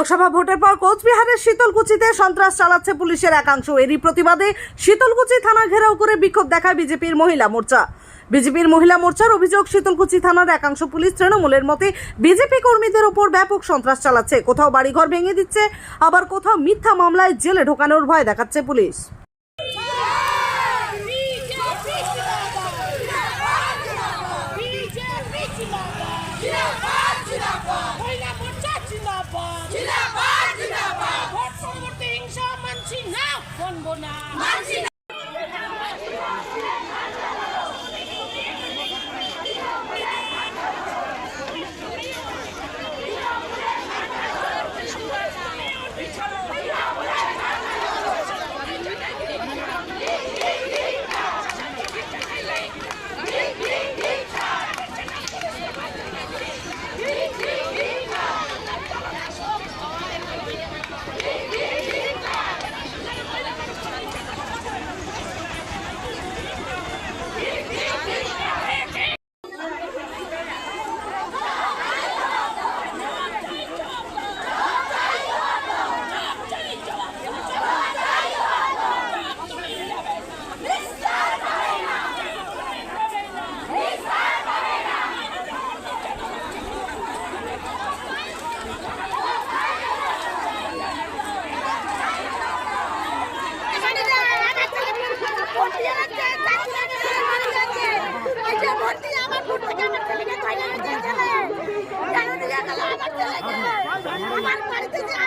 লোকসভা ভোটের পর কোচবিহারের শীতলকুচিতে সন্ত্রাস চালাচ্ছে পুলিশের একাংশ। এরই প্রতিবাদে শীতলকুচি থানা ঘেরাও করে বিক্ষোভ দেখায় বিজেপির মহিলা মোর্চা। বিজেপির মহিলা মোর্চার অভিযোগ, শীতলকুচি থানার একাংশ পুলিশ তৃণমূলের মতে বিজেপি কর্মীদের ওপর ব্যাপক সন্ত্রাস চালাচ্ছে। কোথাও বাড়িঘর ভেঙে দিচ্ছে, আবার কোথাও মিথ্যা মামলায় জেলে ঢোকানোর ভয় দেখাচ্ছে পুলিশ। আমার বাড়িতে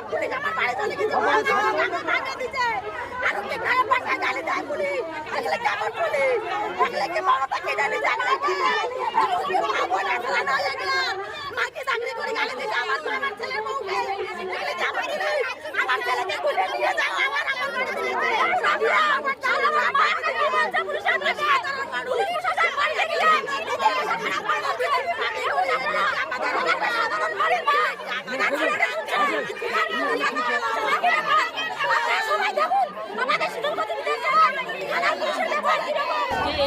পুলিশ আমার বাড়ি চলে গেছে ভাঙা দিছে আর ওকে গায়ে পাশা গালি দেয় পুলিশ এগুলো কেমন পুলিশ এগুলো কি মমতা কে জানি জাগলে কি এগুলো কি মা বোন আসলে না এগুলো মাকে চাকরি করে গালি দিছে আমার মা আমার ছেলের বউকে এগুলো কি আমার ছেলে আমার ছেলেকে খুলে নিয়ে যাও আমার আমার বাড়ি চলে গেছে আমি আমার ছেলে আমার বাড়িতে কি বলছে পুলিশ আমার সাধারণ মানুষ সাধারণ বাড়ি গেলে খারাপ মানুষ আমি আমাদের সাধারণ বাড়ি যে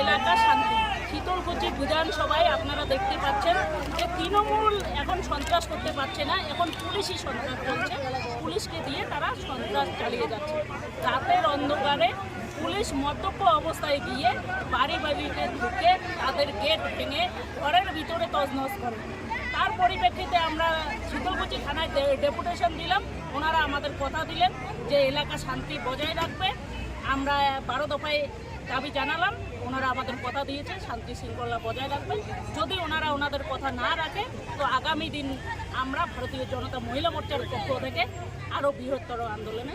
এলাকা শান্তি। শীতলকুচি বিধানসভায় আপনারা দেখতে পাচ্ছেন যে তৃণমূল এখন সন্ত্রাস করতে পারছে না, এখন পুলিশই সন্ত্রাস করছে। পুলিশকে দিয়ে তারা সন্ত্রাস চালিয়ে যাচ্ছে। রাতের অন্ধকারে পুলিশ মদ্যপ অবস্থায় গিয়ে বাড়ি বাড়িতে ঢুকে তাদের গেট ভেঙে ঘরের ভিতরে তছনছ করে। তার পরিপ্রেক্ষিতে আমরা শীতলকুচি থানায় ডেপুটেশন দিলাম। ওনারা আমাদের কথা দিলেন যে এলাকা শান্তি বজায় রাখবে। আমরা বারো দফায় দাবি জানালাম। ওনারা আমাদের কথা দিয়েছে, শান্তি শৃঙ্খলা বজায় রাখবেন যদি ওনারা ওনাদের কথা না রাখে, তো আগামী দিন আমরা ভারতীয় জনতা মহিলা মোর্চার পক্ষ থেকে আরও বৃহত্তর আন্দোলনে।